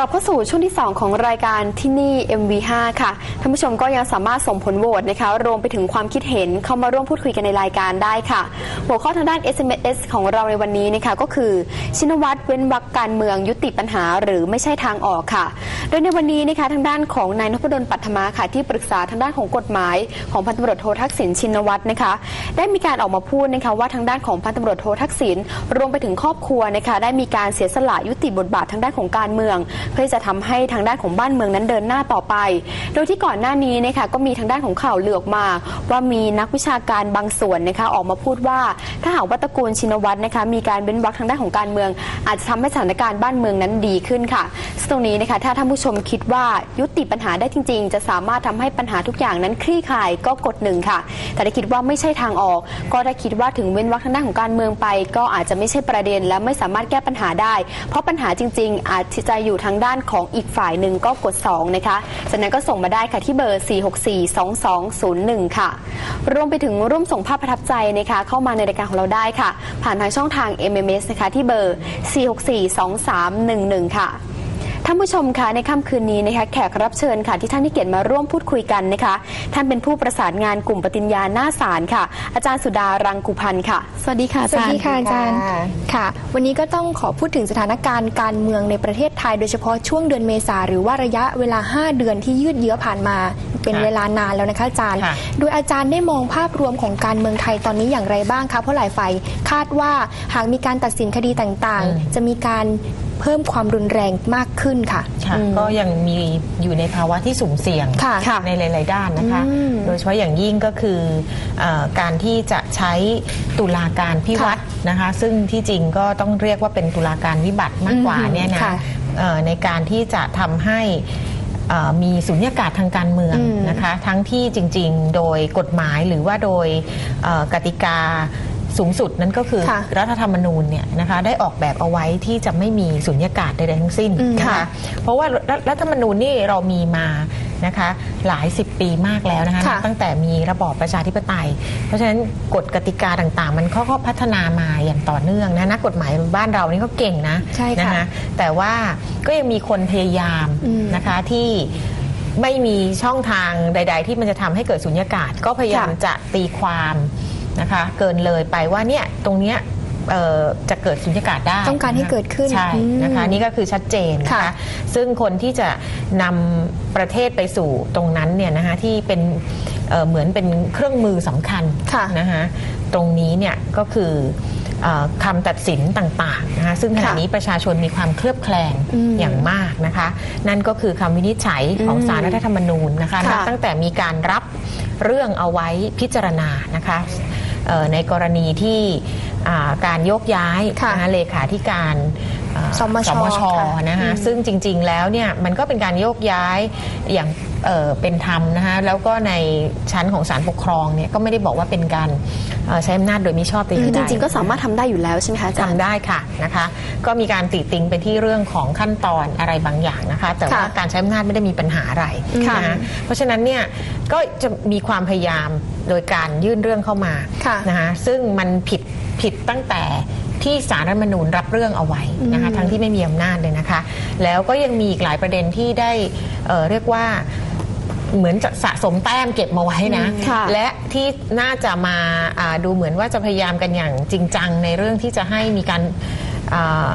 ลับเข้าสู่ช่วงที่ 2 ของรายการที่นี่ MV5 ค่ะท่านผู้ชมก็ยังสามารถส่งผลโหวตนะคะรวมไปถึงความคิดเห็นเข้ามาร่วมพูดคุยกันในรายการได้ค่ะ หัวข้อทางด้าน SMS ของเราในวันนี้นะคะก็คือ ชินวัตรเว้นวรรคการเมืองยุติปัญหาหรือไม่ใช่ทางออกค่ะ โดยในวันนี้นะคะทางด้านของนายนพดลปัทมาค่ะ ที่ปรึกษาทางด้านของกฎหมาย ของพันตำรวจโททักษิณชินวัตรนะคะ ได้มีการออกมาพูดนะคะว่าทางด้านของพันตำรวจโททักษิณรวมไปถึงครอบครัวนะคะได้มีการเสียสละยุติบทบาททางด้านของการเมืองเพื่อจะทำให้ทางด้านของบ้านเมืองนั้นเดินหน้าต่อไป โดยที่ก่อนหน้านี้นะคะก็มีทางด้านของข่าวเลือกมา ว่ามีนักวิชาการบางส่วนนะคะออกมาพูดว่า ถ้าหากว่าตระกูลชินวัตรนะคะมีการเว้นวรรคทางด้านของการเมือง อาจจะทำให้สถานการณ์บ้านเมืองนั้นดีขึ้นค่ะซึ่งตรงนี้นะคะถ้าท่านผู้ชมคิดว่ายุติปัญหาได้จริง ๆ จะสามารถทำให้ปัญหาทุกอย่างนั้นคลี่คลายก็กดหนึ่งค่ะ แต่ถ้าคิดว่าไม่ใช่ทางออก ก็ได้คิดว่าถึงเว้นวรรคทางด้านของการเมืองไป ก็อาจจะไม่ใช่ประเด็นและไม่สามารถแก้ปัญหาได้ เพราะปัญหาจริง ๆ อาจจะอยู่ทางด้านของอีกฝ่ายหนึ่งก็กด 2 นะคะ จากนั้นก็ส่งมาได้ค่ะที่เบอร์ 4642201 ค่ะ รวมไปถึงร่วมส่งภาพประทับใจนะคะ เข้ามาในรายการของเราได้ค่ะ ผ่านทางช่องทาง MMS นะคะที่เบอร์ 4642311 ค่ะ ท่านผู้ชมคะในค่ำคืนนี้นะคะแขกรับเชิญค่ะที่ท่านที่เกียรติมาร่วมพูดคุยกันนะคะ ท่านเป็นผู้ประสานงานกลุ่มปฏิญญาหน้าศาลค่ะ อาจารย์สุดารังกุพันธ์ค่ะ สวัสดีค่ะอาสวัจาสรดีย์ค่ะอาจารย์ค่ะค่ะ วันนี้ก็ต้องขอพูดถึงสถานการณ์การเมืองในประเทศไทย โดยเฉพาะช่วงเดือนเมษาหรือว่าระยะเวลา 5 เดือนที่ยืดเยื้อผ่านมาเป็นค่ะเวลานานแล้วนะคะอาจารย์ค่ะโดยอาจารย์ได้มองภาพรวมของการเมืองไทยตอนนี้อย่างไรบ้างคะเพราะหลายฝ่ายคาดว่าหากมีการตัดสินคดีต่างอืมๆจะมีการ เพิ่มความรุนแรงมากขึ้นค่ะ ค่ะก็ยังมีอยู่ในภาวะที่สุ่มเสี่ยงค่ะค่ะในหลาย ๆ ด้านนะคะ อืมโดยเฉพาะอย่างยิ่งก็คือเออการที่จะใช้ตุลาการพิวัตรนะคะ ซึ่งที่จริงก็ต้องเรียกว่าเป็นตุลาการวิบัติมากกว่าอืมเนี่ยนะค่ะเอ่อในการที่จะทำให้เอ่อมีสุญญากาศทางการเมืองอืมนะคะ ทั้งที่จริง ๆ โดยกฎหมายหรือว่าโดยเอ่อกติกา สูงสุดนั้นก็คือค่ะรัฐธรรมนูญเนี่ยนะคะได้ออกแบบเอาไว้ที่จะไม่มีสุญญากาศใดๆทั้งสิ้นอืมนะค่ะคะเพราะว่ารัฐรัฐธรรมนูญนี่เรามีมานะคะหลายสิบปีมากแล้วนะคะค่ะตั้งแต่มีระบอบประชาธิปไตย เพราะฉะนั้นกฎกติกาต่างๆ มันค่อยๆพัฒนามาอย่างต่อเนื่องนะนักกฎหมายบ้านเรานี่เขาเก่งนะใช่ค่ะนะคะแต่ว่าก็ยังมีคนพยายามอืมนะคะที่ไม่มีช่องทางใด ๆ ที่มันจะทำให้เกิดสุญญากาศ ก็พยายามค่ะจะตีความ นะคะ เกินเลยไปว่าเนี่ยตรงเนี้ยเอ่อจะเกิดสุญญากาศได้ต้องการให้เกิดขึ้นใช่นะคะอืมนี่ก็คือชัดเจนนะค่ะคะ ซึ่งคนที่จะนำประเทศไปสู่ตรงนั้นเนี่ยนะคะที่เป็นเอ่อเหมือนเป็นเครื่องมือสำคัญค่ะนะคะตรงนี้เนี่ยก็คือเอ่อคำตัดสินต่างๆนะคะซึ่งขณะค่ะนี้ประชาชนมีความเคลือบแคลงอืมอย่างมากนะคะ นั่นก็คือคำวินิจฉัยของอืมสารรัฐธรรมนูญนะคะค่ะนับตั้งแต่มีการรับเรื่องเอาไว้พิจารณานะคะเอ่อ ในกรณีที่อ่าการโยกย้ายค่ะนะคะเลขาธิการอ่าสมชสมชค่ะนะคะอืมซึ่งจริงๆแล้วเนี่ยมันก็เป็นการโยกย้ายอย่างเอ่อเป็นธรรมนะคะแล้วก็ในชั้นของศาลปกครองเนี่ยก็ไม่ได้บอกว่าเป็นการเอ่อใช้อำนาจโดยมิชอบแต่อย่าคืองจใดริงๆ ก็สามารถทำได้อยู่แล้วใช่ไหมคะอาจารย์ ทำได้ค่ะนะคะ ก็มีการติติงไปที่เรื่องของขั้นตอนอะไรบางอย่างนะคะ แต่ว่าค่ะการใช้อำนาจไม่ได้มีปัญหาอะไรค่ะนะคะเพราะฉะนั้นเนี่ยก็จะมีความพยายามโดยการยื่นเรื่องเข้ามาค่ะนะคะซึ่งมันผิด ผิดตั้งแต่ที่สารรัฐธรรมนูญรับเรื่องเอาไว้นะคะอืมทั้งที่ไม่มีอำนาจเลยนะคะ แล้วก็ยังมีอีกหลายประเด็นที่ได้เอ่อเรียกว่าเหมือนจะสะสมแต้มเก็บมาไว้นะอืมค่ะและที่น่าจะมาอ่าดูเหมือนว่าจะพยายามกันอย่างจริงจังในเรื่องที่จะให้มีการอ่า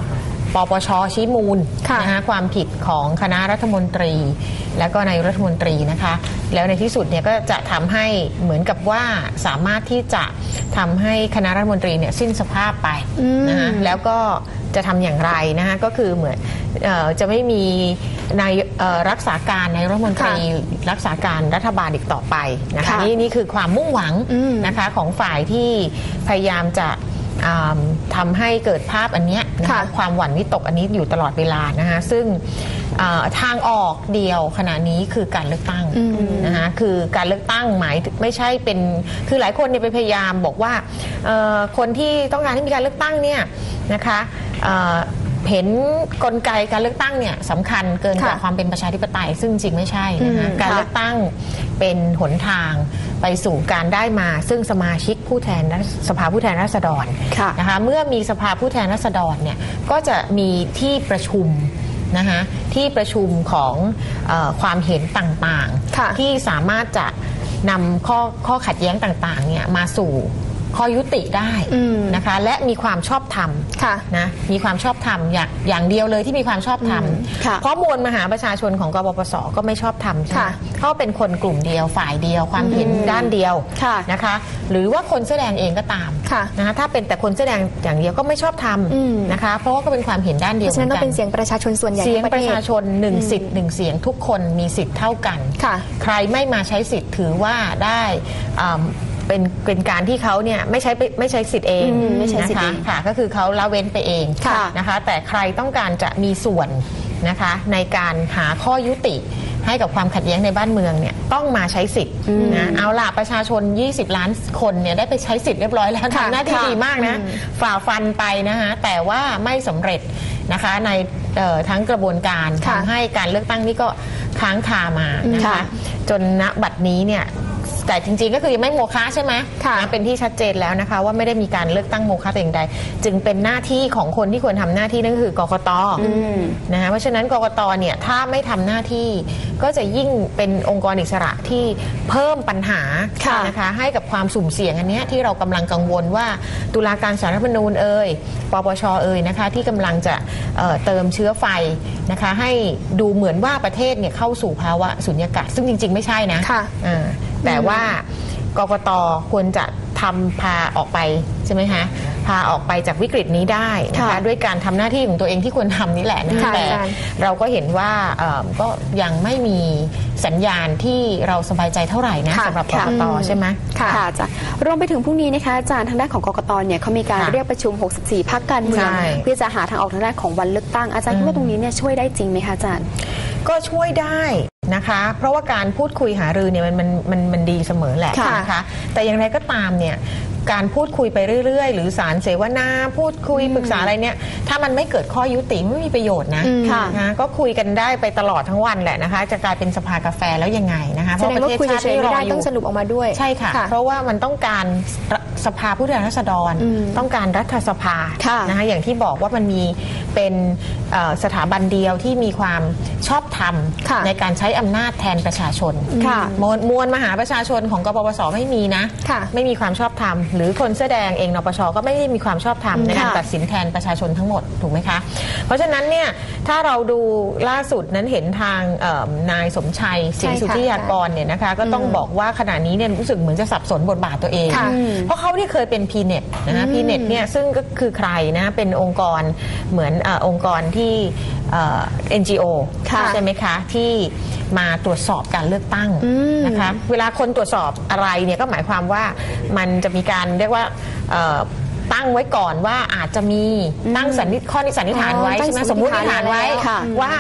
ปปชชี้มูลค่ะนะคะความผิดของคณะรัฐมนตรี และก็นายกรัฐมนตรีนะคะ แล้วในที่สุดเนี่ยก็จะทำให้เหมือนกับว่าสามารถที่จะทำให้คณะรัฐมนตรีเนี่ยสิ้นสภาพไปอืมนะคะแล้วก็จะทำอย่างไรนะคะก็คือเหมือนเออจะไม่มีนายเอ่อรักษาการนายกรัฐมนตรีรักษาการรัฐบาลอีกต่อไปนะคะค่ะนี่นี่คือความมุ่งหวังอืมนะคะของฝ่ายที่พยายามจะ อ่าทำให้เกิดภาพอันเนี้ยนะคะค่ะความหวั่นวิตกอันนี้อยู่ตลอดเวลานะคะซึ่งอ่าทางออกเดียวขณะนี้คือการเลือกตั้งอืมนะคะคือการเลือกตั้งหมายถึงไม่ใช่เป็นคือหลายคนเนี่ยไปพยายามบอกว่าเอ่อคนที่ต้องการให้มีการเลือกตั้งเนี่ยนะคะเอ่อเห็นกลไกการเลือกตั้งเนี่ยสำคัญเกินกว่าค่ะ ความเป็นประชาธิปไตย ซึ่งจริงไม่ใช่นะคะอืมการค่ะเลือกตั้งเป็นหนทาง ไปสู่การได้มา ซึ่งสมาชิกผู้แทนรัฐสภาผู้แทนราษฎรค่ะนะคะเมื่อมีสภาผู้แทนราษฎรเนี่ยก็จะมีที่ประชุมนะคะที่ประชุมของเออความเห็นต่างค่ะๆที่สามารถจะนำข้อข้อขัดแย้งต่างๆเนี่ยมาสู่ ข้อยุติได้อืมนะคะ และมีความชอบธรรมค่ะนะมีความชอบธรรมอย่างอย่างเดียวเลยที่มีความชอบธรรมค่ะเพราะมวลมหาประชาชนของกบปสก็ไม่ชอบธรรมใช่ไหมค่ะเขาเป็นคนกลุ่มเดียวฝ่ายเดียว ความเห็นด้านเดียวค่ะนะคะ หรือว่าคนเสื้อแดงเองก็ตามค่ะนะคะถ้าเป็นแต่คนเสื้อแดงอย่างเดียวก็ไม่ชอบทอืมำนะคะ เพราะว่าก็เป็นความเห็นด้านเดีเพยวราะฉะนั้นต้องเป็นหมืเสียงประชาชนส่วนใหญ่เสียงทั้ประเทศชาชนหนึ่งสิทธิ์หนึ่งเสียงทุกคนมีสิทธิ์เท่ากันค่ะใครไม่มาใช้สิทธิ์ถือว่าได้อ่า เป็นเป็นการที่เขาเนี่ยไม่ใช้ไปไม่ใช้สิทธิ์เองอืมไม่ใช้สิทธิ์นะคะเองค่ะก็คือเขาละเว้นไปเองค่ะ นะคะ แต่ใครต้องการจะมีส่วนนะคะในการหาข้อยุติให้กับความขัดแย้งในบ้านเมืองเนี่ยต้องมาใช้สิทธิ์นะเอาล่ะประชาชน 20 ล้านคนเนี่ยได้ไปใช้สิทธิ์เรียบร้อยแล้วค่ะทำหน้าที่ค่ะ ดีมากนะฝ่าฟันไปนะคะแต่ว่าไม่สำเร็จนะคะในเอ่อทั้งกระบวนการค่ะ ทำให้การเลือกตั้งนี่ก็ค้างคามานะคะ ค่ะ จนณบัดนี้เนี่ย แต่จริงๆก็คือยังไม่โมฆะใช่ไหมค่ะนะเป็นที่ชัดเจนแล้วนะคะ ว่าไม่ได้มีการเลือกตั้งโมฆะแต่อย่างใด จึงเป็นหน้าที่ของคนที่ควรทำหน้าที่นั่นก็คือกกตมนะคะเพราะฉะนั้นกกตเนี่ยถ้าไม่ทำหน้าที่ก็จะยิ่งเป็นองค์กรอิสระที่เพิ่มปัญหาค่ะนะคะให้กับความสุ่มเสี่ยงอันเนี้ยที่เรากำลังกังวลว่าตุลาการสารรัฐธรรมนูญเอ่ยปปชเอ่ยนะคะที่กำลังจะเอ่อเติมเชื้อไฟนะคะให้ดูเหมือนว่าประเทศเนี่ยเข้าสู่ภาวะสุญญากาศซึ่งจริง ๆ ไม่ใช่นะค่ะอ่า แต่ว่ากกตควรจะทำพาออกไปใช่ไหมคะพาออกไปจากวิกฤตนี้ได้นะคะค่ะด้วยการทำหน้าที่ของตัวเองที่ควรทำนี่แหละนะคะค่ะแต่อาจารย์เราก็เห็นว่าเอ่อก็ยังไม่มีสัญญาณที่เราสบายใจเท่าไหร่นะค่ะสำหรับกค่ะกตใช่ไหมค่ะค่ะอาจารย์รวมไปถึงพรุ่งนี้นะคะอาจารย์ทางด้านของกกตเนี่ยเขามีการค่ะเรียกประชุม 64 พักการเมืองใช่เพื่อจะหาทางออกทางด้านของวันเลือกตั้งอาจารย์คิดว่าตรงนี้เนี่ยช่วยได้จริงไหมคะอาจารย์ ก็ช่วยได้ นะคะ เพราะว่าการพูดคุยหารือเนี่ยมันมันมันมันดีเสมอแหละค่ะนะคะแต่อย่างไรก็ตามเนี่ยการพูดคุยไปเรื่อย ๆ หรือสารเสวนาพูดคุยปรึกษาอะไรเนี่ย ถ้ามันไม่เกิดข้อยุติไม่มีประโยชน์นะอืมค่ะนะก็คุยกันได้ไปตลอดทั้งวันแหละนะคะ จะกลายเป็นสภากาแฟแล้วยังไงนะคะแสดงว่าคุยเฉยๆไม่ได้ต้องสรุปออกมาด้วยใช่ค่ะ เพราะว่ามันต้องการ สภาผู้แทนราษฎรอืมต้องการรัฐสภาค่ะนะคะอย่างที่บอกว่ามันมีเป็นเอ่อสถาบันเดียวที่มีความชอบธรรมค่ะในการใช้อำนาจแทนประชาชนค่ะมวลมวลมหาประชาชนของกปปสไม่มีนะค่ะไม่มีความชอบธรรมหรือคนเสื้อแดงเองนปชก็ไม่ได้มีความชอบธรรมในการค่ะตัดสินแทนประชาชนทั้งหมดถูกไหมคะเพราะฉะนั้นเนี่ยถ้าเราดูล่าสุดนั้นเห็นทางเอิ่มนายสมชัยศรีใช่ค่ะสุทธิยากรเนี่ยนะคะก็ต้องบอกว่าขณะนี้เนี่ยรู้สึกเหมือนจะสับสนบทบาทตัวเองค่ะเพราะเขาเนี่ยเคยเป็น PNET นะคะ PNET เนี่ยซึ่งก็คือใครนะเป็นองค์กรเหมือนเออองค์กรที่เอ่อ NGO ค่ะใช่ไหมคะ ที่มาตรวจสอบการเลือกตั้งอืมนะคะเวลาคนตรวจสอบอะไรเนี่ยก็หมายความว่ามันจะมีการเรียกว่าเอ่อตั้งไว้ก่อนว่าอาจจะมีตั้งสันนิษข้อนิสันนิษฐานไว้อ๋อตั้งใช่ไหมสสมมมุมุติติฐานไว้ค่ะ ว่า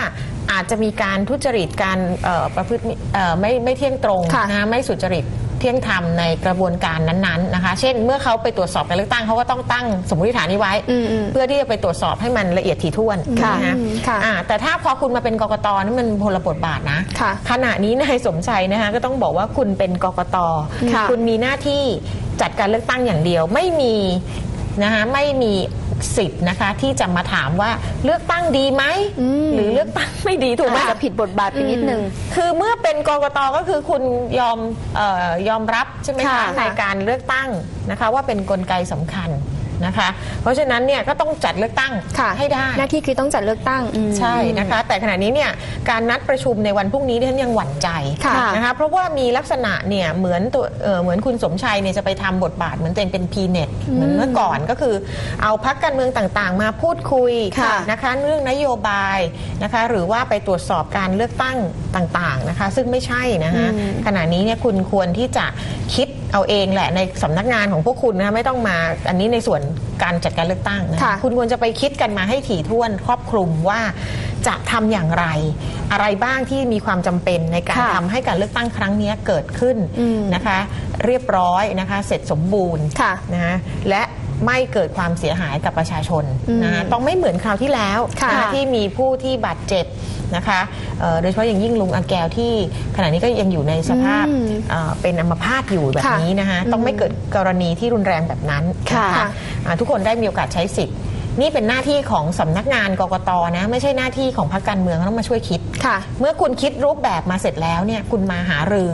อาจจะมีการทุจริตการเอ่อประพฤติมิเอ่อไม่ไม่เที่ยงตรงค่ะ นะไม่สุจริตเที่ยงธรรมในกระบวนการนั้นๆนะคะ เช่น เมื่อเขาไปตรวจสอบการเลือกตั้งเขาก็ต้องตั้งสมมติฐานนี้ไว้อืมอืมเพื่อที่จะไปตรวจสอบให้มันละเอียดถี่ถ้วนค่ะนะอืมค่ะอ่าแต่ถ้าพอคุณมาเป็นกกตนี่มันพลบทบาทนะค่ะขณะนี้นายสมชัยนะคะก็ต้องบอกว่าคุณเป็นกกตค่ะคุณมีหน้าที่จัดการเลือกตั้งอย่างเดียว ไม่มีนะคะไม่มี สิทธิ์นะคะ ที่จะมาถามว่าเลือกตั้งดีไหมอืมหรือเลือกตั้งไม่ดีถูกไหมอาจจะผิดบทบาทไปนิดนึง คือเมื่อเป็นกกตก็คือคุณยอมเออยอมรับใช่ไหมค่ะคะในการเลือกตั้งนะคะ ว่าเป็นนกลไกสำคัญ นะคะ เพราะฉะนั้นเนี่ยก็ต้องจัดเลือกตั้งค่ะให้ได้ หน้าที่คือต้องจัดเลือกตั้งใช่นะคะ แต่ขณะนี้เนี่ยการนัดประชุมในวันพรุ่งนี้ดิฉันยังหวั่นใจค่ะนะคะเพราะว่ามีลักษณะเนี่ยเหมือนตัวเอ่อเหมือนคุณสมชัยเนี่ยจะไปทำบทบาทเหมือนตัวเองเป็นพีเน็ตเหมือนเมื่อก่อนก็คือ เอาพักการเมืองต่างๆ มาพูดคุยค่ะนะคะเรื่องนโยบายนะคะ หรือว่าไปตรวจสอบการเลือกตั้งต่างๆนะคะ ซึ่งไม่ใช่นะคะขณะนี้เนี่ยคุณควรที่จะคิดเอาเองแหละในสำนักงานของพวกคุณนะคะไม่ต้องมาอันนี้ในส่วนการจัดการเลือกตั้งนะค่ะคุณควรจะไปคิดกันมาให้ถี่ถ้วนครอบคลุมว่าจะทำอย่างไร อะไรบ้างที่มีความจำเป็นในการค่ะทำให้การเลือกตั้งครั้งนี้เกิดขึ้นอืมนะคะ เรียบร้อยนะคะ เสร็จสมบูรณ์ค่ะนะคะและ ไม่เกิดความเสียหายกับประชาชนอืมนะคะต้องไม่เหมือนคราวที่แล้วค่ะนที่มีผู้ที่บาดเจ็บนะคะเอ่อโดยเฉพาะอย่างยิ่งลุงอาแก้วที่ขณะนี้ก็ยังอยู่ในสภาพอืมเอ่อเป็นอัมพาตอยู่แบบค่ะนี้นะคะต้องไม่เกิดกรณีที่รุนแรงแบบนั้นค่ะนอ่าทุกคนได้มีโอกาสใช้สิทธิ์ นี่เป็นหน้าที่ของสำนักงานกกตนะ ไม่ใช่หน้าที่ของพรรคการเมืองต้องมาช่วยคิด ค่ะ เมื่อคุณคิดรูปแบบมาเสร็จแล้วเนี่ยคุณมาหารือ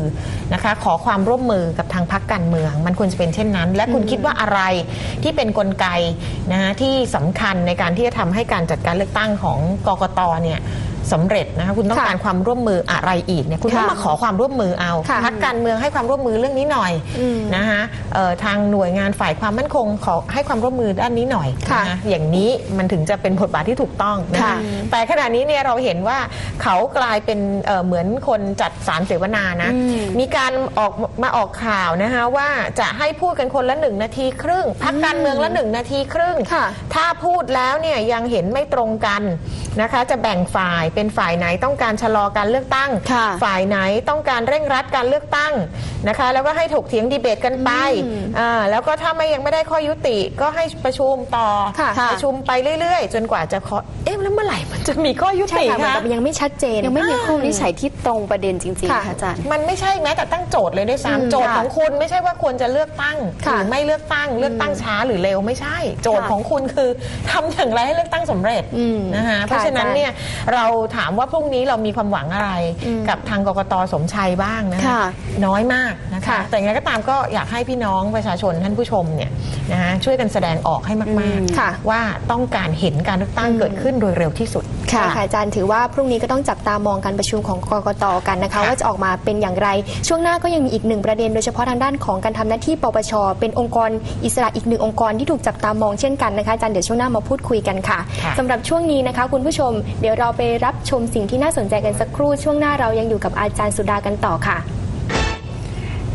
นะคะ ขอความร่วมมือกับทางพรรคการเมือง มันควรจะเป็นเช่นนั้น และคุณคิดว่าอะไรที่เป็นนกลไกนะคะที่สำคัญในการที่จะทำให้การจัดการเลือกตั้งของกกตเนี่ย สำเร็จนะคะคุณต้องค่ะการความร่วมมืออะไรอีกเนี่ยคุณต้องค่ะมาขอความร่วมมือเอาค่ะพรรคการเมืองให้ความร่วมมือเรื่องนี้หน่อยอืมนะคะเอ่อทางหน่วยงานฝ่ายความมั่นคงขอให้ความร่วมมือด้านนี้หน่อยค่ะนอย่างนี้มันถึงจะเป็นบทบาทที่ถูกต้องนะคะค่ะแต่ขณะนี้เนี่ยเราเห็นว่าเขากลายเป็นเอ่อเหมือนคนจัดสารเสวนานะอืมมีการออกมาออกข่าวนะคะว่าจะให้พูดกันคนละหนึ่งนาทีครึ่ง พักการเมืองละหนึ่งนาทีครึ่งค่ะถ้าพูดแล้วเนี่ยยังเห็นไม่ตรงกันนะคะจะแบ่งฝ่ายเป็นฝ่ายไหนต้องการชะลอการเลือกตั้ง ค่ะฝ่ายไหนต้องการเร่งรัดการเลือกตั้งนะคะ แล้วก็ให้ถกเถียงดีเบตกันไปอ่าแล้วก็ถ้าไม่ยังไม่ได้ข้อยุติก็ให้ประชุมต่อค่ะ ประชุมไปเรื่อยๆ จนกว่าจะขอเอ๊ะแล้วเมื่อไหร่มันจะมีข้อยุใช่ติค่ะเหมือนคะ กับยังไม่ชัดเจน ยังไม่มีข้อวินิจฉัยที่ตรงประเด็นจริงๆค่ะค่ะอาจารย์ มันไม่ใช่แม้แต่ตั้งโจทย์เลยด้วยอืมซ้ำโจทย์ค่ะของคุณไม่ใช่ว่าควรจะเลือกตั้งหค่ะรือไม่เลือกตั้งเลือกตั้งช้าหรือเร็วไม่ใช่ โจทย์ค่ะของคุณคือทำอย่างไรให้เลือกตั้งสำเร็จอืมนะคะเพราะฉะนั้นอาจารย์เนี่ยเราถามว่าพรุ่งนี้เรามีความหวังอะไรอืมกับทางกกตสมชัยบ้างนะคะค่ะน้อยมากนะคะค่ะแต่อย่างไรก็ตามก็อยากให้พี่น้องประชาชนท่านผู้ชมเนี่ยนะคะช่วยกันแสดงออกให้มากอืมค่ะๆว่าต้องการเห็นการเลือกตั้งเกิดขึ้นโดยเร็วที่สุดใช่ค่ะอาจารย์ถือว่าพรุ่งนี้ก็ต้องจับตามองการประชุมของกกตกันนะคะค่ะว่าจะออกมาเป็นอย่างไร ช่วงหน้าก็ยังมีอีกหนึ่งประเด็นโดยเฉพาะทางด้านของการทำหน้าที่ปปชเป็นองค์กรอิสระอีกหนึ่งองค์กรที่ถูกจับตามองเช่นกันนะคะอาจารย์เดี๋ยวช่วงหน้ามาพูดคุยกันค่ะค่ะสำหรับช่วงนี้นะคะ คุณผู้ชมเดี๋ยวเราไปรับชมสิ่งที่น่าสนใจกันสักครู่ช่วงหน้าเรายังอยู่กับอาจารย์สุดากันต่อค่ะ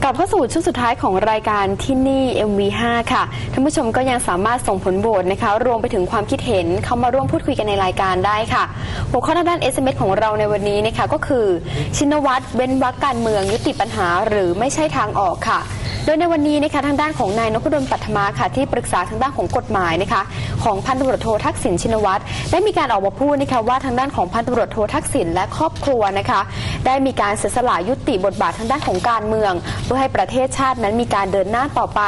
กลับเข้าสู่ช่วงสุดท้ายของรายการที่นี่ MV5 ค่ะ ท่านผู้ชมก็ยังสามารถส่งผลโหวตนะคะ รวมไปถึงความคิดเห็นเข้ามาร่วมพูดคุยกันในรายการได้ค่ะ หัวข้อทางด้าน SMS ของเราในวันนี้นะคะก็คือ ชินวัตรเว้นวรรคการเมืองยุติปัญหาหรือไม่ใช่ทางออกค่ะ โดยในวันนี้นะคะทางด้านของนายนพดลปัทมาค่ะที่ปรึกษาทางด้านของกฎหมายนะคะของพันตำรวจโททักษิณชินวัตรได้มีการออกมาพูดนะคะว่าทางด้านของพันตำรวจโททักษิณและครอบครัวนะคะได้มีการเสียสละยุติบทบาททางด้านของการเมือง เพื่อให้ประเทศชาตินั้นมีการเดินหน้าต่อไป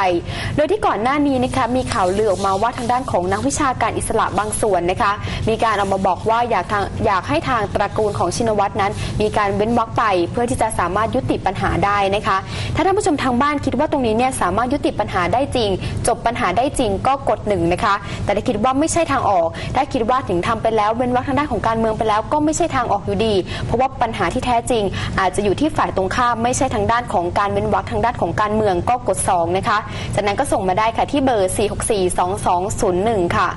โดยที่ก่อนหน้านี้นะคะมีข่าวลือออกมาว่าทางด้านของนักวิชาการอิสระบางส่วนนะคะมีการออกมาบอกว่าอยากทางอยากให้ทางตระกูลของชินวัตรนั้น มีการเว้นวรรคไป เพื่อที่จะสามารถยุติปัญหาได้นะคะถ้าท่านผู้ชมทางบ้านคิดว่าตรงนี้เนี่ยสามารถยุติปัญหาได้จริง จบปัญหาได้จริงก็กดหนึ่งนะคะ แต่ถ้าคิดว่าไม่ใช่ทางออก ถ้าคิดว่าถึงทำไปแล้วเว้นวรรคทางด้านของการเมืองไปแล้วก็ไม่ใช่ทางออกอยู่ดี เพราะว่าปัญหาที่แท้จริง อาจจะอยู่ที่ฝ่ายตรงข้ามไม่ใช่ทางด้านของการเว้นวรรคทางด้านของการเมืองก็กดสองนะคะ จากนั้นก็ส่งมาได้ค่ะที่เบอร์ 4642201 ค่ะ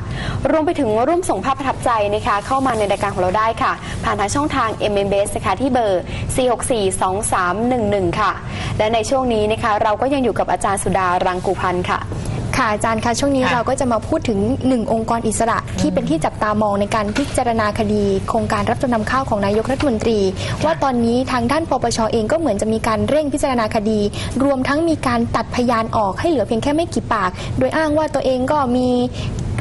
รวมไปถึงร่วมส่งภาพประทับใจนะคะเข้ามาในรายการของเราได้ค่ะ ผ่านทางช่องทาง m m b s นะคะที่เบอร์ 4642311 ค่ะ และในช่วงนี้นะคะเราก็ยังอยู่กับอาจารย์สุดารังกูพันธ์ค่ะ ค่ะอาจารย์คะช่วงนี้ค่ะเราก็จะมาพูดถึงหนึ่งองค์กรอิสระที่เป็นที่จับตามองในการพิจารณาคดี โครงการรับจำนำข้าวของนายกรัฐมนตรี ว่าตอนนี้ทางด้านปปชเองก็เหมือนจะมีการเร่งพิจารณาคดี รวมทั้งมีการตัดพยานออกให้เหลือเพียงแค่ไม่กี่ปาก โดยอ้างว่าตัวเองก็มี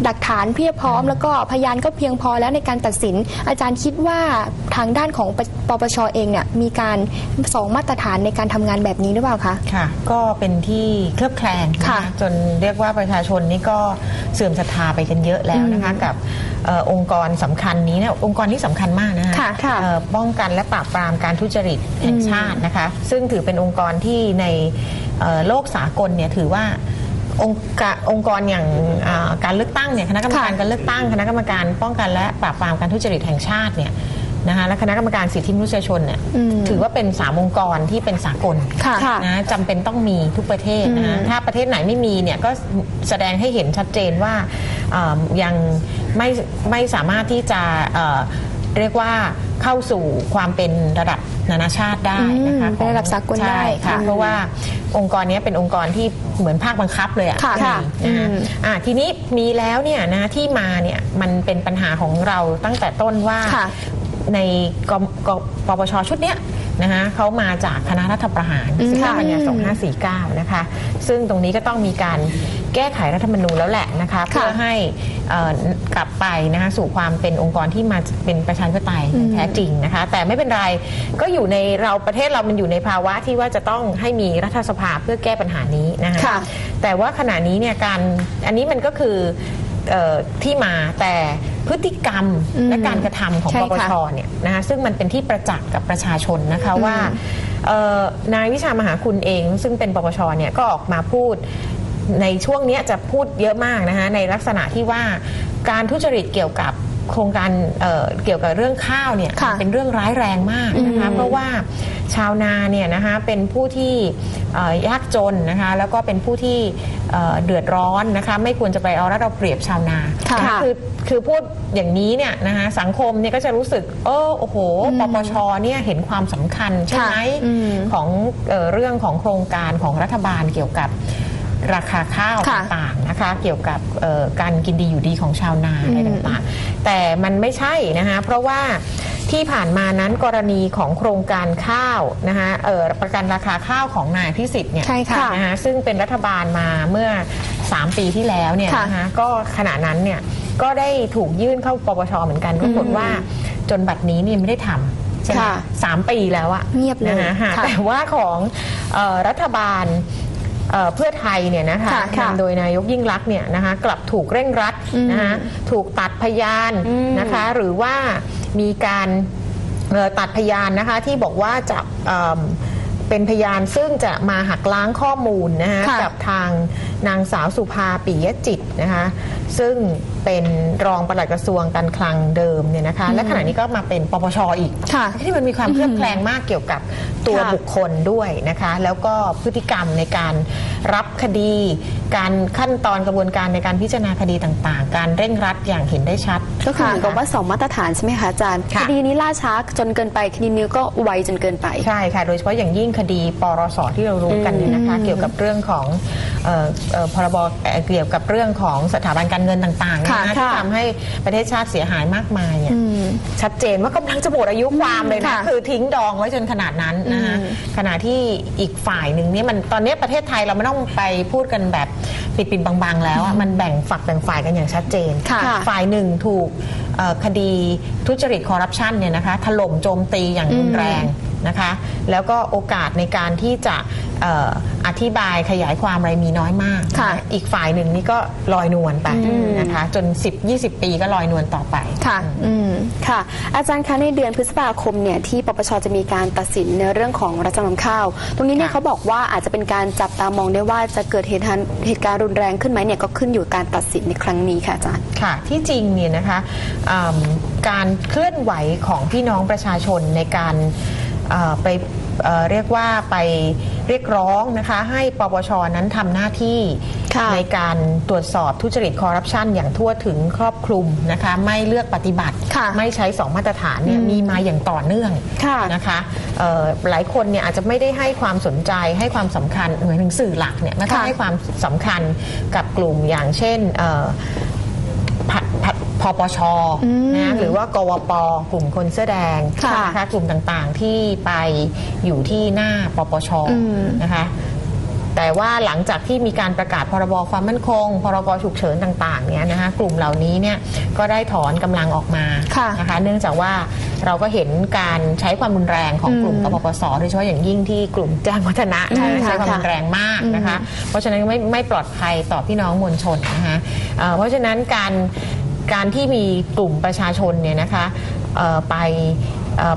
หลักฐานเพียบพร้อม แล้วก็พยานก็เพียงพอแล้วในการตัดสิน อาจารย์คิดว่าทางด้านของปปชเองเนี่ยมีการสองมาตรฐานในการทำงานแบบนี้หรือเปล่าคะค่ะ ก็เป็นที่เคลือบแคลงนค่ะ จนเรียกว่าประชาชนนี่ก็เสื่อมศรัทธาไปกันเยอะแล้วนะคะกับเอ่อองค์กรสำคัญนี้เนี่ยองค์กรที่สำคัญมากนะคะค่ะค่ะเอ่อป้องกันและปราบปรามการทุจริตแห่งชาตินะคะ ซึ่งถือเป็นองค์กรที่ในเอ่อโลกสากลเนี่ยถือว่า องค์กะองค์กรอย่างอ่าการเลือกตั้งเนี่ยคณะกรรมการค่ะการเลือกตั้งคณะกรรมการป้องกันและปราบปรามการทุจริตแห่งชาติเนี่ยนะคะและคณะกรรมการสิทธิมนุษยชนเนี่ยอืมถือว่าเป็นสามองค์กรที่เป็นสากลค่ะค่ะนะจำเป็นต้องมีทุกประเทศนะอืฮะมถ้าประเทศไหนไม่มีเนี่ยก็แสดงให้เห็นชัดเจนว่าเอ่อยังไม่ไม่สามารถที่จะเอ่อ เรียกว่าเข้าสู่ความเป็นระดับนานาชาติได้นะคะอืมเป็นระดับสากลได้ใช่ค่ะอืมเพราะว่าองค์กรเนี้ยเป็นองค์กรที่เหมือนภาคบังคับเลยอะค่ะมีค่ะนะฮะอืมอะทีนี้มีแล้วเนี่ยนะที่มาเนี่ยมันเป็นปัญหาของเราตั้งแต่ต้นว่าค่ะในกมกปปชชุดเนี้ยนะคะเขามาจากคณะรัฐประหารอืม19ค่ะกันยายน2549 นะคะ ซึ่งตรงนี้ก็ต้องมีการ แก้ไขรัฐธรรมนูญแล้วแหละนะคะเพื่อให้เอ่อกลับไปนะคะสู่ความเป็นองค์กรที่มาเป็นประชาธิปไตยแท้จริงนะคะ แต่ไม่เป็นไรก็อยู่ในเราประเทศเรามันอยู่ในภาวะที่ว่าจะต้องให้มีรัฐสภาเพื่อแก้ปัญหานี้นะคะ ค่ะ แต่ว่าขณะนี้เนี่ยการอันนี้มันก็คือเอ่อที่มาแต่พฤติกรรมอืมและการกระทำของใช่ปปค่ะชเนี่ยนะคะซึ่งมันเป็นที่ประจักษ์กับประชาชนนะคะว่าเอ่อนายวิชามหาคุณเอง ซึ่งเป็นปปชเนี่ยก็ออกมาพูด ในช่วงเนี้ยจะพูดเยอะมากนะคะในลักษณะที่ว่าการทุจริตเกี่ยวกับโครงการเอ่อเกี่ยวกับเรื่องข้าวเนี่ยค่ะเป็นเรื่องร้ายแรงมากนะคะเพราะว่าชาวนาเนี่ยนะคะเป็นผู้ที่เอ่อยากจนนะคะแล้วก็เป็นผู้ที่เอ่อเดือดร้อนนะคะไม่ควรจะไปเอารัดเอาเปรียบชาวนาค่ะนคือคือพูดอย่างนี้เนี่ยนะคะสังคมเนี่ยก็จะรู้สึกเออโอ้โหปปชเนี่ยเห็นความสำคัญใช่ไหมค่ะอืมของเออเรื่องของโครงการของรัฐบาลเกี่ยวกับ ราคาข้าวค่ะต่างๆนะคะ เกี่ยวกับเอ่อการกินดีอยู่ดีของชาวนาอะไรต่างๆ แต่มันไม่ใช่นะคะเพราะว่าที่ผ่านมานั้นกรณีของโครงการข้าวนะคะเอ่อประกันราคาข้าวของนายพิสิทธิ์เนี่ย ใช่ค่ะ นะคะซึ่งเป็นรัฐบาลมาเมื่อ 3 ปีที่แล้วเนี่ยค่ะนะคะก็ขณะนั้นเนี่ยก็ได้ถูกยื่นเข้าปปชเหมือนกันปรากฏว่าจนบัดนี้เนี่ยไม่ได้ทำใช่ไหมค่ะสามปีแล้วอะเงียบเลยนะคะค่ะแต่ว่าของเออรัฐบาล เอ่อเพื่อไทยเนี่ยนะคะค่ะค่ะนำโดยนายกยิ่งรักษณ์เนี่ยนะคะกลับถูกเร่งรัดอืมนะคะถูกตัดพยานอืมนะคะหรือว่ามีการเอ่อตัดพยานนะคะที่บอกว่าจะเอิ่มเป็นพยานซึ่งจะมาหักล้างข้อมูลนะคะค่ะ กับทาง นางสาวสุภาปิยจิตนะคะซึ่งเป็นรองปลัดกระทรวงการคลังเดิมเนี่ยนะคะและขณะนี้ก็มาเป็นปปชอีกค่ะที่มันมีความเคลือบแคลงมากเกี่ยวกับตัวค่ะบุคคลด้วยนะคะแล้วก็พฤติกรรมในการรับคดี การขั้นตอนกระบวนการในการพิจารณาคดีต่างๆ การเร่งรัดอย่างเห็นได้ชัด ก็คือเหมือนกับว่าสองมาตรฐานใช่ไหมคะอาจารย์คค่ะดีนี้ล่าช้าจนเกินไปคดีนี้ก็ไวจนเกินไปใช่ค่ะโดยเฉพาะอย่างยิ่งคดีปรสที่เรารู้กันเนี่ยนะคะเกี่ยวกับเรื่องของเอ่อเอ่อพรบเอ่อเกี่ยวกับเรื่องของสถาบันการเงินต่างๆค่ะนะค่ะที่ทำให้ประเทศชาติเสียหายมากมายเนี่ย อืม ชัดเจนว่ากำลังจะหมดอายุความเลยนะค่ะคือทิ้งดองไว้จนขนาดนั้นนะคะอืมขณะที่อีกฝ่ายหนึ่งเนี่ยมันตอนนี้ประเทศไทยเราไม่ต้องไปพูดกันแบบปิดปิดๆบางๆ แล้วอะมันแบ่งฝักแบ่งฝ่ายกันอย่างชัดเจนค่ะ ฝ่ายหนึ่งถูกเอ่อคดีทุจริตคอร์รัปชันเนี่ยนะคะถล่มโจมตีอย่างรุนแรง นะคะ แล้วก็โอกาสในการที่จะเอ่ออธิบายขยายความอะไรมีน้อยมากค่ะนอีกฝ่ายหนึ่งนี่ก็ลอยนวลไปนะคะ จน 10-20 ปีก็ลอยนวลต่อไปค่ะอืมค่ะ อาจารย์คะในเดือนพฤษภาคมเนี่ยที่ปปชจะมีการตัดสินในเรื่องของรับจำนำข้าว ตรงนี้เนี่ยค่ะเขาบอกว่าอาจจะเป็นการจับตามองได้ว่าจะเกิดเหตุการณ์เหตุการณ์รุนแรงขึ้นไหมเนี่ยก็ขึ้นอยู่กับการตัดสินในครั้งนี้ค่ะอาจารย์ค่ะ ที่จริงเนี่ยนะคะอืมการเคลื่อนไหวของพี่น้องประชาชนในการเอ่อ ไปเอ่อเรียกว่าไปเรียกร้องนะคะ ให้ปปชนั้นทำหน้าที่ค่ะในการตรวจสอบทุจริตคอร์รัปชันอย่างทั่วถึงครอบคลุมนะคะ ไม่เลือกปฏิบัติค่ะไม่ใช้สองมาตรฐานเนี่ยมีมาอย่างต่อเนื่องค่ะนะคะเอ่อหลายคนเนี่ยอาจจะไม่ได้ให้ความสนใจให้ความสำคัญเหมือนถึงสื่อหลักเนี่ยไม่ค่อยค่ะให้ความสำคัญกับกลุ่มอย่างเช่นเอ่อพ พพปชนะหรือว่ากวปกลุ่มคนเสื้อแดงค่ะนะคะกลุ่มต่างๆที่ไปอยู่ที่หน้าปปชอืมนะคะแต่ว่าหลังจากที่มีการประกาศพรบความมั่นคง พรกฉุกเฉินต่างๆเนี่ยนะคะกลุ่มเหล่านี้เนี่ยก็ได้ถอนกำลังออกมาค่ะนะคะเนื่องจากว่าเราก็เห็นการใช้ความรุนแรงของกลุ่มอืมกปปสโดยเฉพาะอย่างยิ่งที่กลุ่มแจ้งวัฒนะนะใช่คะค่ะใช้ความรุนแรงมากนะคะเพราะฉะนั้นไม่ไม่ปลอดภัยต่อพี่น้องมวลชนนะคะเอ่อเพราะฉะนั้นการ การที่มีกลุ่มประชาชนเนี่ยนะคะไป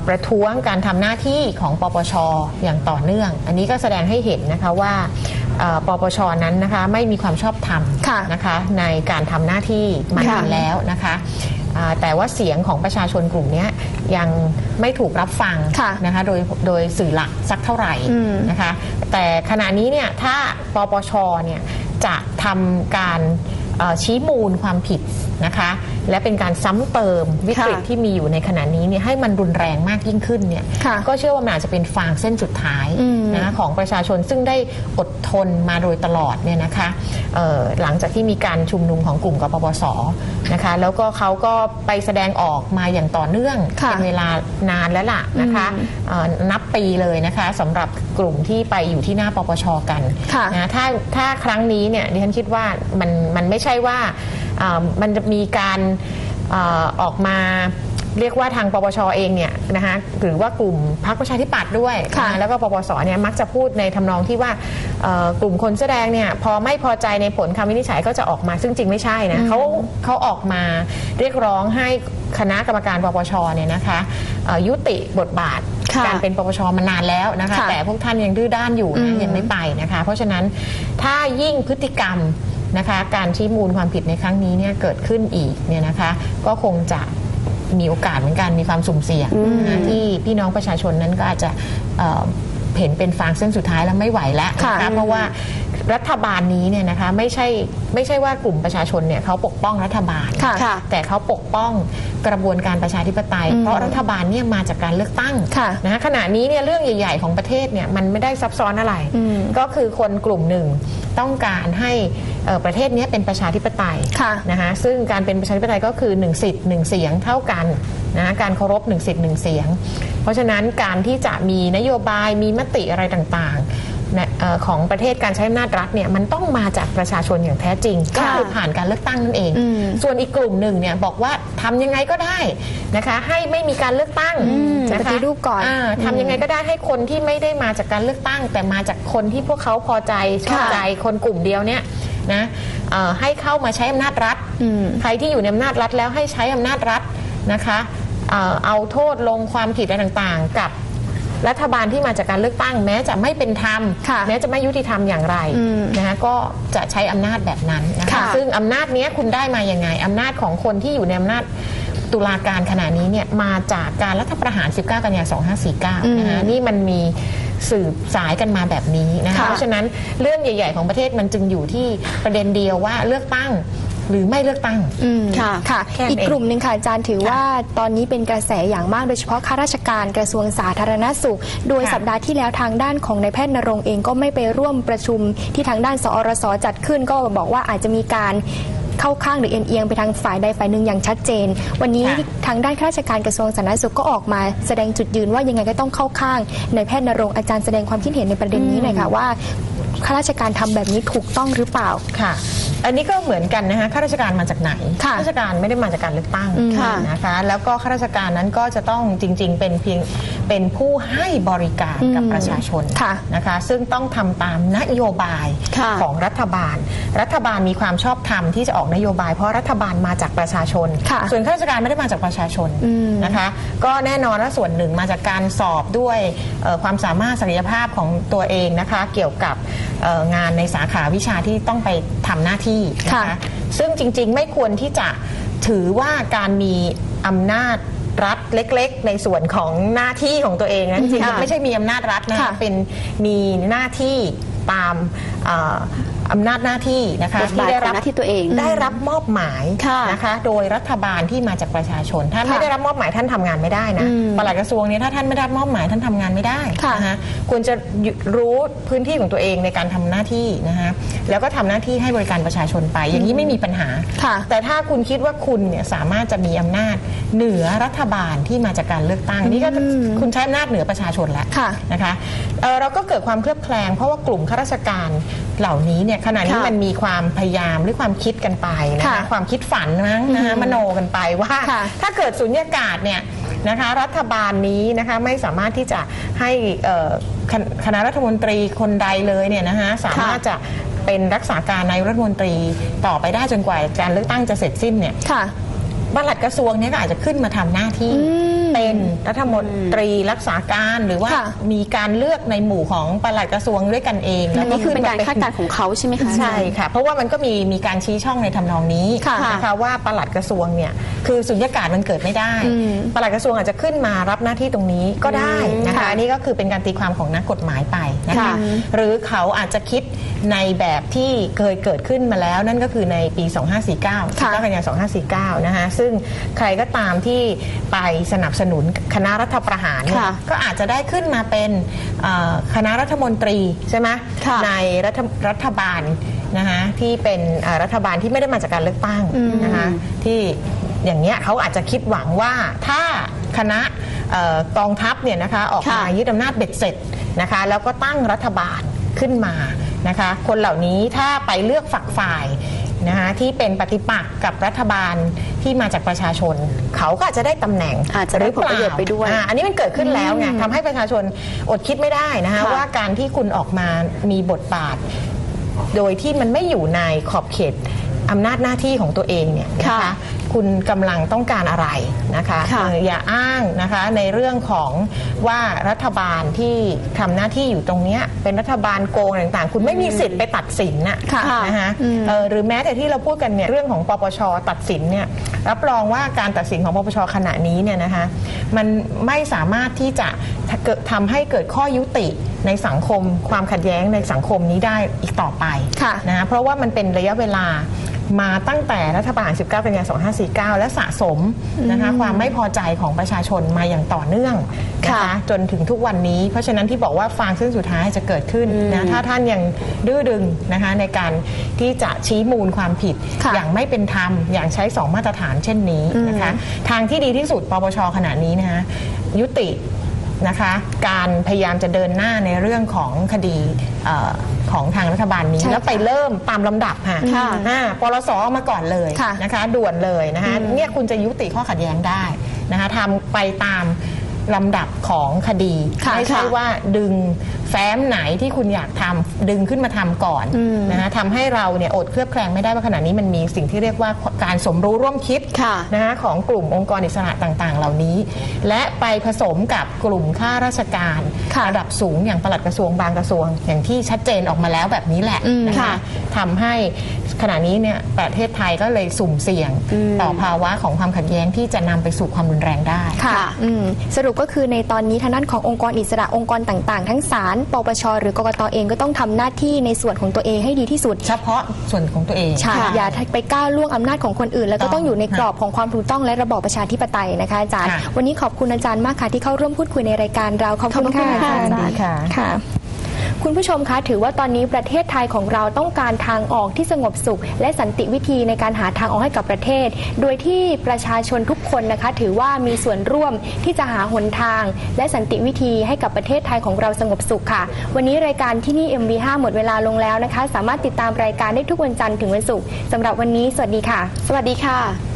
ประท้วงการทำหน้าที่ของปปชอย่างต่อเนื่อง อันนี้ก็แสดงให้เห็นนะคะว่าปปชนั้นนะคะไม่มีความชอบธรรมนะคะในการทำหน้าที่มานานแล้วนะคะแต่ว่าเสียงของประชาชนกลุ่มนี้ยังไม่ถูกรับฟังะนะคะโดยโดยสื่อหลักสักเท่าไหร่นะคะแต่ขณะนี้เนี่ยถ้าปปชเนี่ยจะทำการ ชี้มูลความผิดนะคะ และเป็นการซ้ำเติมวิกฤตค่ะที่มีอยู่ในขณะนี้เนี่ยให้มันรุนแรงมากยิ่งขึ้นเนี่ยค่ะก็เชื่อว่ามันอาจจะเป็นฟางเส้นสุดท้ายอืมนะคะของประชาชนซึ่งได้อดทนมาโดยตลอดเนี่ยนะคะเอ่อหลังจากที่มีการชุมนุมของกลุ่มกปปสนะคะ แล้วก็เขาก็ไปแสดงออกมาอย่างต่อเนื่องค่ะเป็นเวลานานแล้วล่ะนะคะเอ่อนับปีเลยนะคะสำหรับ กลุ่มที่ไปอยู่ที่หน้าปปชกันค่ะนะถ้าถ้าครั้งนี้เนี่ยดิฉันคิดว่ามันมันไม่ใช่ว่าเอ่อมันจะมีการเออออกมาเรียกว่าทางปปชเองเนี่ยนะคะหรือว่ากลุ่มพรรคประชาธิปัตย์ด้วยค่ะนะคะแล้วก็ปปสเนี่ยมักจะพูดในทำนองที่ว่าเอ่อกลุ่มคนแสอแดงเนี่ยพอไม่พอใจในผลคำวินิจฉัยก็จะออกมาซึ่งจริงไม่ใช่นะเขาเขาออกมาเรียกร้องให้คณะกรรมการปปชเนี่ยนะคะเอ่อยุติบทบาทค่ะ การเป็นปปชมานานแล้วนะคะค่ะแต่พวกท่านยังดื้อด้านอยู่นะยังไม่ไปนะคะ เพราะฉะนั้นถ้ายิ่งพฤติกรรมนะคะการชี้มูลความผิดในครั้งนี้เนี่ยเกิดขึ้นอีกเนี่ยนะคะก็คงจะมีโอกาสเหมือนกันมีความสุ่มเสี่ยงนะคะที่พี่น้องประชาชนนั้นก็อาจจะ เอ่อเห็นเป็นฟางเส้นสุดท้ายแล้วไม่ไหวแล้วนะค่ะคะเพราะว่ารัฐบาลนี้เนี่ยนะคะไม่ใช่ไม่ใช่ว่ากลุ่มประชาชนเนี่ยเขาปกป้องรัฐบาลค่ะค่ะแต่เขาปกป้องกระบวนการประชาธิปไตย เพราะรัฐบาลเนี่ยมาจากการเลือกตั้งค่ะนะคะขณะนี้เนี่ยเรื่องใหญ่ ๆ ของประเทศเนี่ยมันไม่ได้ซับซ้อนอะไรอืมก็คือคนกลุ่มหนึ่งต้องการให้เอ่อ ประเทศเนี้ยเป็นประชาธิปไตยค่ะนะคะซึ่งการเป็นประชาธิปไตยก็คือ1สิทธิ์1เสียงเท่ากันนะการเคารพ1สิทธิ์1เสียง เพราะฉะนั้นการที่จะมีนโยบายมีมติอะไรต่างๆนะเอ่อ ของประเทศการใช้อำนาจรัฐเนี่ยมันต้องมาจากประชาชนอย่างแท้จริง ก็ค่ะคือผ่านการเลือกตั้งนั่นเองอืมส่วนอีกกลุ่มหนึ่งเนี่ยบอกว่าทำยังไงก็ได้นะคะให้ไม่มีการเลือกตั้งจะนะปคะฏิรูปก่อนาทำยังไงก็ได้ให้คนที่ไม่ได้มาจากการเลือกตั้ง แต่มาจากคนที่พวกเขาพอใจชอบค่ะใจคนกลุ่มเดียวเนี่ยนะเอ่อให้เข้ามาใช้อำนาจรัฐอืมใครที่อยู่ในอำนาจรัฐแล้วให้ใช้อำนาจรัฐนะคะเอ่อเอาโทษลงความผิดอะไรต่างๆ กับ รัฐบาลที่มาจากการเลือกตั้ง แม้จะไม่เป็นธรรมค่ะแม้จะไม่ยุติธรรมอย่างไรอืมนะคะก็จะใช้อำนาจแบบนั้นนะคะค่ะ ซึ่งอำนาจเนี้ยคุณได้มายังไงอำนาจของคนที่อยู่ในอำนาจตุลาการขณะนี้เนี่ยมาจากการรัฐประหาร 19 กันยา2549นะคะนี่มันมีสืบสายกันมาแบบนี้นะคะค่ะ เพราะฉะนั้นเรื่องใหญ่ ๆ ของประเทศมันจึงอยู่ที่ประเด็นเดียวว่าเลือกตั้ง หรือไม่เลือกตั้ง อืมค่ะค่ะ แค่นั้นอีกกลุ่มหนึ่งค่ะอาจารย์ถือว่าตอนนี้เป็นกระแสอย่างมากโดยเฉพาะข้าราชการกระทรวงสาธารณสุข โดยค่ะ สัปดาห์ที่แล้วทางด้านของนายแพทย์นรงค์เองก็ไม่ไปร่วมประชุมที่ทางด้านสอรสจัดขึ้น ก็บอกว่าอาจจะมีการเข้าข้างหรือเอ็นเอียงไปทางฝ่ายใดฝ่ายหนึ่งอย่างชัดเจน วันนี้ค่ะทางด้านข้าราชการกระทรวงสาธารณสุขก็ออกมาแสดงจุดยืนว่ายังไงก็ต้องเข้าข้างนายแพทย์นรงค์อาจารย์แสดงความคิดเห็นในประเด็นนี้หน่อยค่ะว่าข้าราชการทำแบบนี้ถูกต้องหรือเปล่า ค่ะ อันนี้ก็เหมือนกันนะคะข้าราชการมาจากไหนค่ะข้าราชการไม่ได้มาจากการเลือกตั้งค่ะนะคะ แล้วก็ข้าราชการนั้นก็จะต้องจริง ๆ เป็นเพียงเป็นผู้ให้บริการกับอืมประชาชนค่ะนะคะ ซึ่งต้องทำตามนโยบายค่ะของรัฐบาล รัฐบาลมีความชอบธรรมที่จะออกนโยบาย เพราะรัฐบาลมาจากประชาชนค่ะส่วนข้าราชการไม่ได้มาจากประชาชนอืมนะคะ ก็แน่นอนว่าส่วนหนึ่งมาจากการสอบด้วยเอ่อความสามารถศักยภาพของตัวเองนะคะ เกี่ยวกับเอ่อ งานในสาขาวิชาที่ต้องไปทำหน้าที่นะค่ะคะซึ่งจริงๆไม่ควรที่จะถือว่าการมีอำนาจรัฐเล็ก ๆ ในส่วนของหน้าที่ของตัวเองนะจริงค่ะๆไม่ใช่มีอำนาจรัฐนะค่ะคะเป็นมีหน้าที่ตามเอ่ออำนาจหน้าที่นะคะบทบาทของหน้าที่ตัวเองได้รับมอบหมายค่ะนะคะ โดยรัฐบาลที่มาจากประชาชนท่านค่ะไม่ได้รับมอบหมายท่านทำงานไม่ได้นะอืมปลัดกระทรวงเนี้ถ้าท่านไม่ได้รับมอบหมายท่านทำงานไม่ได้ค่ะนะคะควรจะรู้พื้นที่ของตัวเองในการทำหน้าที่นะคะแล้วก็ทำหน้าที่ให้บริการประชาชนไป อย่างนี้ไม่มีปัญหาค่ะแต่ถ้าคุณคิดว่าคุณเนี่ยสามารถจะมีอำนาจเหนือรัฐบาลที่มาจากการเลือกตั้งนี่ก็คุณใช้อำนาจเหนือประชาชนแล้วค่ะนะคะเอ่อเราก็เกิดความเคลือบแคลงเพราะว่ากลุ่มข้าราชการเหล่านี้เนี่ยขณะนี้ค่ะมันมีความพยายามหรือความคิดกันไปนะค่ะคะความคิดฝันมั้งนะคะมโนกันไปว่า ค่ะถ้าเกิดสุญญากาศเนี่ยนะคะรัฐบาลนี้นะคะไม่สามารถที่จะให้เอ่อคณคณะรัฐมนตรีคนใดเลยเนี่ยนะคะสามารถจะเป็นรักษาการนายกรัฐมนตรีต่อไปได้จนกว่าการเลือกตั้งจะเสร็จสิ้นเนี่ย ค่ะ บลัดกระทรวงเนี่ยก็อาจจะขึ้นมาทำหน้าที่มเป็นรัฐมนตรีรักษาการหรือว่าค่ะมีการเลือกในหมู่ของปลัดกระทรวงด้วยกันเองอันนี้คือเป็นมการคาดการณ์ของเขาใช่ไหมคะใช่ค่ะ เพราะว่ามันก็มีมีการชี้ช่องในทำนองนี้ค่ะนะคะว่าปลัดกระทรวงเนี่ยคือสุญญากาศมันเกิดไม่ได้อืมปลัดกระทรวงอาจจะขึ้นมารับหน้าที่ตรงนี้ก็ได้นะคะค่ะอันนี่ก็คือเป็นการตีความของนักกฎหมายไปนะคะค่ะหรือเขาอาจจะคิดในแบบที่เคยเกิดขึ้นมาแล้วนั่นก็คือในปี 2549ค่ะ19กันยายน2549 นะคะซึ่งใครก็ตามที่ไปสนับสนุนคณะรัฐประหารเนี่ยค่ะก็อาจจะได้ขึ้นมาเป็นเอ่อคณะรัฐมนตรีใช่ไหมค่ะในรัฐรัฐบาลนะคะที่เป็นเอ่อรัฐบาลที่ไม่ได้มาจากการเลือกตั้งนะคะ ที่อย่างเนี้ยเขาอาจจะคิดหวังว่าถ้าคณะเอ่อกองทัพเนี่ยนะคะออกมาค่ะยึดอำนาจเบ็ดเสร็จนะคะแล้วก็ตั้งรัฐบาลขึ้นมานะคะคนเหล่านี้ถ้าไปเลือกฝักฝ่าย นะคะที่เป็นปฏิปักษ์กับรัฐบาลที่มาจากประชาชน เขาก็อาจจะได้ตำแหน่งอาจจะได้ผลประโยชน์ไปด้วยอ่าอันนี้มันเกิดขึ้นแล้วไงทำให้ประชาชนอดคิดไม่ได้นะคะค่ะว่าการที่คุณออกมามีบทบาท โดยที่มันไม่อยู่ในขอบเขตอำนาจหน้าที่ของตัวเองเนี่ยนะคะ ค่ะคุณกำลังต้องการอะไรนะคะค่ะเอ่ออย่าอ้างนะคะในเรื่องของว่ารัฐบาลที่ทำหน้าที่อยู่ตรงเนี้ยเป็นรัฐบาลโกงอะไรต่างๆ คุณไม่มีสิทธิ์ไปตัดสินน่ะค่ะนะคะเอ่อหรือแม้แต่ที่เราพูดกันเนี่ยเรื่องของปปชตัดสินเนี่ยรับรองว่าการตัดสินของปปชขณะนี้เนี่ยนะคะมันไม่สามารถที่จะเกิดทำให้เกิดข้อยุติในสังคมความขัดแย้งในสังคมนี้ได้อีกต่อไปค่ะนะคะเพราะว่ามันเป็นระยะเวลา มาตั้งแต่รัฐบาล19 กันยายน2549 และสะสมนะคะความไม่พอใจของประชาชนมาอย่างต่อเนื่องนะคะค่ะจนถึงทุกวันนี้ เพราะฉะนั้นที่บอกว่าฟางเส้นสุดท้ายจะเกิดขึ้นนะถ้าท่านยังดื้อดึงนะคะในการที่จะชี้มูลความผิดค่ะอย่างไม่เป็นธรรม อย่างใช้สองมาตรฐานเช่นนี้นะคะทางที่ดีที่สุดปปชขณะนี้นะคะยุติ นะคะการพยายามจะเดินหน้าในเรื่องของคดีเออของทางรัฐบาลนี้ใช่ค่ะแล้วไปเริ่มตามลำดับค่ะค่ะอ่าปลสออกมาก่อนเลยค่ะนะคะด่วนเลยนะคะเนี่ยคุณจะยุติข้อขัดแย้งได้นะคะทำไปตาม ลำดับของคดีค่ะไม่ใช่ค่ะว่าดึงแฟ้มไหนที่คุณอยากทำดึงขึ้นมาทำก่อนนะคะทำให้เราเนี่ยอดเคลือบแคลงไม่ได้ว่าขณะนี้มันมีสิ่งที่เรียกว่าการสมรู้ร่วมคิดค่ะนะคะของกลุ่มองค์กรอิสระต่างๆ เหล่านี้ และไปผสมกับกลุ่มข้าราชการค่ะระดับสูงอย่างปลัดกระทรวงบางกระทรวง อย่างที่ชัดเจนออกมาแล้วแบบนี้แหละอืมนะคะ ค่ะ ทำให้ ขณะนี้เนี่ยประเทศไทยก็เลยสุ่มเสี่ยงต่อภาวะของความขัดแย้งที่จะนำไปสู่ความรุนแรงได้ค่ะค่ะอืมสรุปก็คือในตอนนี้ทางด้านขององค์กรอิสระองค์กรต่างๆ ทั้งศาลปปชหรือกกตเองก็ต้องทำหน้าที่ในส่วนของตัวเองให้ดีที่สุด เฉพาะส่วนของตัวเองใช่ค่ะอย่าไปก้าวล่วงอำนาจของคนอื่น แล้วก็ต้องต้องอยู่ในกรอบของความถูกต้องและระบอบประชาธิปไตยนะคะอาจารย์ค่ะวันนี้ขอบคุณอาจารย์มากค่ะที่เข้าร่วมพูดคุยในรายการเราขอบคุณขอบคุณค่ะค่ะอาจารย์ดีค่ะค่ะ คุณผู้ชมคะถือว่าตอนนี้ประเทศไทยของเราต้องการทางออกที่สงบสุข และสันติวิธีในการหาทางออกให้กับประเทศ โดยที่ประชาชนทุกคนนะคะ ถือว่ามีส่วนร่วมที่จะหาหนทาง และสันติวิธีให้กับประเทศไทยของเราสงบสุขค่ะ วันนี้รายการที่นี่ MV5 หมดเวลาลงแล้วนะคะ สามารถติดตามรายการได้ทุกวันจันทร์ถึงวันศุกร์สำหรับวันนี้ สวัสดีค่ะ สวัสดีค่ะ